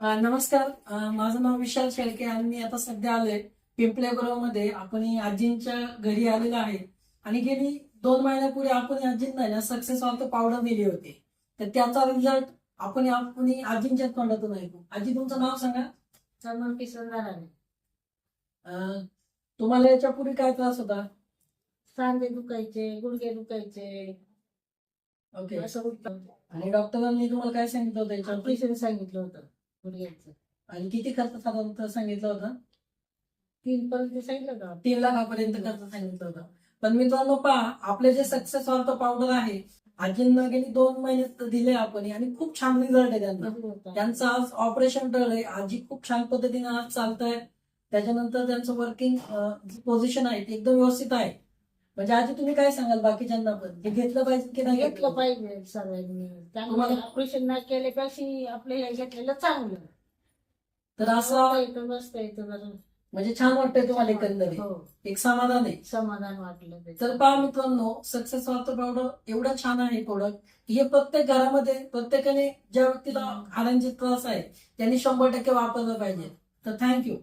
नमस्कार. माझं नाव विशाल शेळके आणि मी आता सध्या आलोय पिंपळे मध्ये आपण आजींच्या घरी आलेलो आहे. आणि गेली दोन महिन्यापूर्वी आपण या आजींना ना सक्सेस ऑफ पावडर दिली होती. तर त्याचा रिझल्ट आपण आपण आजींच्या तोंडातून ऐकू. आजी तुमचं नाव सांगा. झाला अ, तुम्हाला याच्यापूर्वी काय त्रास होता? सांधे दुखायचे गुडघे दुखायचे. ओके असं आणि डॉक्टरांनी तुम्हाला काय सांगितलं होतं याच्यावर? सांगितलं होतं. आणि किती खर्च साधारणतः सांगितलं होतं? तीन पर्यंत सांगितलं का? तीन लाखापर्यंत खर्च सांगितलं होतं. पण मित्रांनो पहा आपले जे सक्सेस ऑर्थ पावडर आहे आजींना गेली दोन महिने दिले आपण. आणि खूप छान रिझल्ट आहे त्यांना होता. त्यांचं आज ऑपरेशन टळलंय आजी खूप छान पद्धतीने आज चालत आहे त्याच्यानंतर त्यांचं वर्किंग पोझिशन आहे ते एकदम व्यवस्थित आहे. म्हणजे आजी तुम्ही काय सांगाल बाकीच्यांना पण? हे घेतलं पाहिजे की नाही घेतलं पाहिजे सगळ्यांनी. त्यामुळे तुम्हाला- ऑपरेशन नाही केल्यापेक्षा आपलं हे घेतलेलं चांगलं. तर असं येतं मस्त येतं. म्हणजे छान वाटतंय तुम्हाला एकंदरीत. हो. एक समाधान आहे. समाधान वाटलं ते. तर पहा मित्रांनो सक्सेस वॉटर पावडर एवढं छान आहे प्रोडक्ट हे प्रत्येक घरामध्ये प्रत्येकाने ज्या व्यक्तीला हाडांचे त्रास आहे त्यांनी शंभर टक्के वापरलं पाहिजे. तर थँक्यू